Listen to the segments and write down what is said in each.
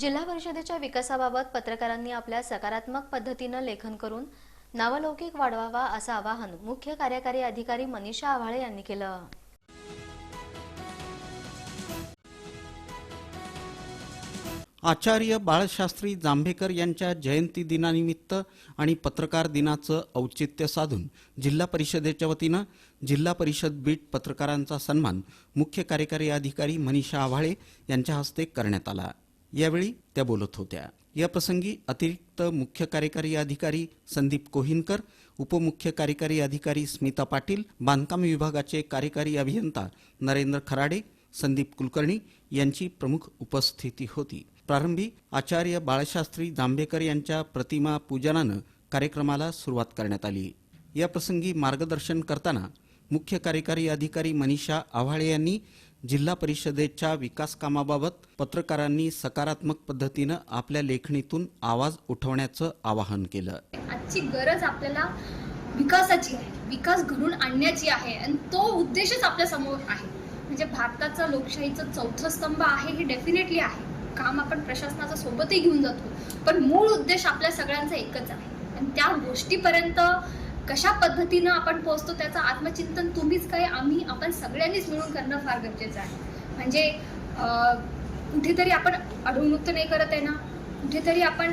जिल्हा परिषदेच्या विकासाबाबत पत्रकारांनी आपल्या सकारात्मक पद्धतीनं लेखन करून नावलौकिक वाढवावा असं आवाहन मुख्य कार्यकारी अधिकारी मनीषा आव्हाळे यांनी केलं. आचार्य बाळशास्त्री जांभेकर यांच्या जयंती दिनानिमित्त आणि पत्रकार दिनाचं औचित्य साधून जिल्हा परिषदेच्या वतीनं जिल्हा परिषद बीट पत्रकारांचा सन्मान मुख्य कार्यकारी अधिकारी मनीषा आव्हाळे यांच्या हस्ते करण्यात आला. यावेळी त्या बोलत होत्या. याप्रसंगी अतिरिक्त मुख्य कार्यकारी अधिकारी संदीप कोहिनकर उपमुख्य कार्यकारी अधिकारी स्मिता पाटील बांधकाम विभागाचे कार्यकारी अभियंता नरेंद्र खराडे संदीप कुलकर्णी यांची प्रमुख उपस्थिती होती. प्रारंभी आचार्य बाळशास्त्री जांभेकर यांच्या प्रतिमा पूजनानं कार्यक्रमाला सुरुवात करण्यात आली. या प्रसंगी मार्गदर्शन करताना मुख्य कार्यकारी अधिकारी मनीषा आव्हाळे यांनी जिल्हा परिषदेच्या विकास कामाबाबत पत्रकारांनी सकारात्मक पद्धतीनं आपल्या लेखणीतून आवाज उठवण्याचं आवाहन केलं. आजची गरज आपल्याला विकासाची आहे. विकास घडून आणण्याची आहे. आणि तो उद्देशच आपल्यासमोर आहे. म्हणजे भारताचा लोकशाहीचं चौथं स्तंभ आहे हे डेफिनेटली आहे. काम आपण प्रशासनाचा सोबतही घेऊन जातो. पण मूळ उद्देश आपल्या सगळ्यांचा एकच आहे. आणि त्या गोष्टीपर्यंत कशा पद्धतीनं आपण पोहोचतो त्याचं आत्मचिंतन तुम्हीच काय आम्ही आपण सगळ्यांनीच मिळून करणं फार गरजेचं आहे. म्हणजे कुठेतरी आपण अडवणूक तर नाही करत आहे ना? कुठेतरी आपण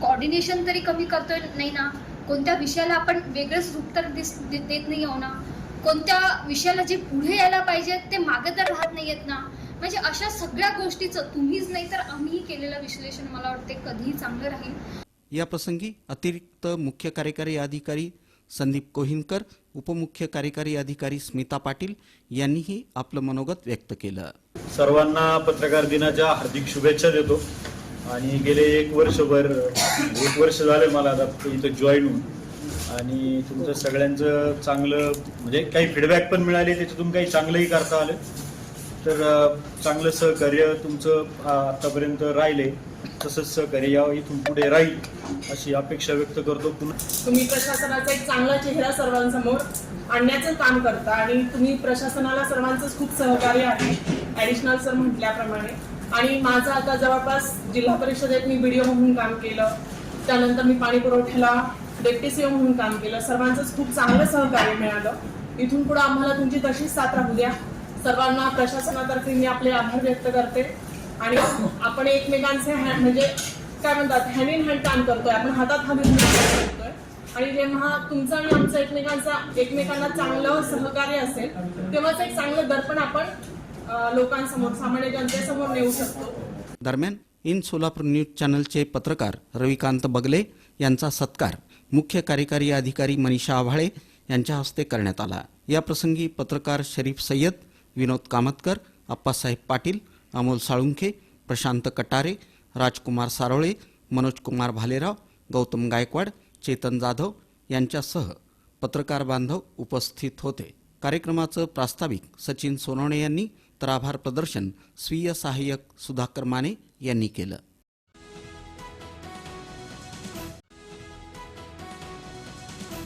कॉर्डिनेशन तरी कमी करतोय नाही ना? कोणत्या विषयाला आपण वेगळंच रूप तर दिस दे- देत नाही आहो ना? कोणत्या विषयाला जे पुढे यायला पाहिजे ते मागे तर राहत नाही आहेत ना? म्हणजे अशा सगळ्या गोष्टीचं तुम्हीच नाही तर आम्ही केलेलं विश्लेषण मला वाटते कधीही चांगलं राहील. या प्रसंगी अतिरिक्त मुख्य कार्यकारी अधिकारी संदीप कोहिनकर उपमुख्य कार्यकारी अधिकारी स्मिता पाटील यांनीही आपलं मनोगत व्यक्त केलं. सर्वांना पत्रकार दिनाच्या हार्दिक शुभेच्छा देतो. आणि गेले एक वर्षभर एक वर्ष झाले मला आता इथं जॉईन होऊन. आणि तुमचं सगळ्यांचं चांगलं म्हणजे काही फीडबॅक पण मिळाले त्याच्यातून काही चांगलंही करता आलं. तर चांगलं सहकार्य तुमचं आतापर्यंत राहिले तसंच सहकार्य यावं इथून पुढे राहील अशी अपेक्षा व्यक्त करतो. पुन्हा तुम्ही प्रशासनाचा एक चांगला चेहरा सर्वांसमोर आणण्याचं काम करता आणि तुम्ही प्रशासनाला सर्वांचंच खूप सहकार्य आहे ॲडिशनल सर म्हटल्याप्रमाणे. आणि माझं आता जवळपास जिल्हा परिषदेत मी व्हिडिओ म्हणून काम केलं त्यानंतर मी पाणी पुरवठ्याला डेप्टी सीओ म्हणून काम केलं सर्वांचंच खूप चांगलं सहकार्य मिळालं. इथून पुढे आम्हाला तुमची तशीच साथ राहू द्या. सर्वांना प्रशासनातर्फे मी आपले आभार व्यक्त करते. आणि आपण एकमेकांचे म्हणजे काय म्हणतात हँड इन हँड काम करतोय. आपण हातात हात काम करतोय. आणि जेव्हा तुमचं आणि आमचं एकमेकांचा एकमेकांना चांगलं सहकार्य असेल तेव्हाच एक चांगलं दर्पण आपण लोकांसमोर सामान्य जनतेसमोर नेऊ शकतो. दरम्यान इन सोलापूर न्यूज चॅनलचे पत्रकार रविकांत बगले यांचा सत्कार मुख्य कार्यकारी अधिकारी मनीषा आव्हाळे यांच्या हस्ते करण्यात आला. या प्रसंगी पत्रकार शरीफ सय्यद विनोद कामतकर अप्पासाहेब पाटील अमोल साळुंखे प्रशांत कटारे राजकुमार सारोळे मनोज कुमार भालेराव गौतम गायकवाड चेतन जाधव यांच्यासह पत्रकार बांधव उपस्थित होते. कार्यक्रमाचं प्रास्ताविक सचिन सोनवणे यांनी तर आभार प्रदर्शन स्वीय सहाय्यक सुधाकर माने यांनी केलं.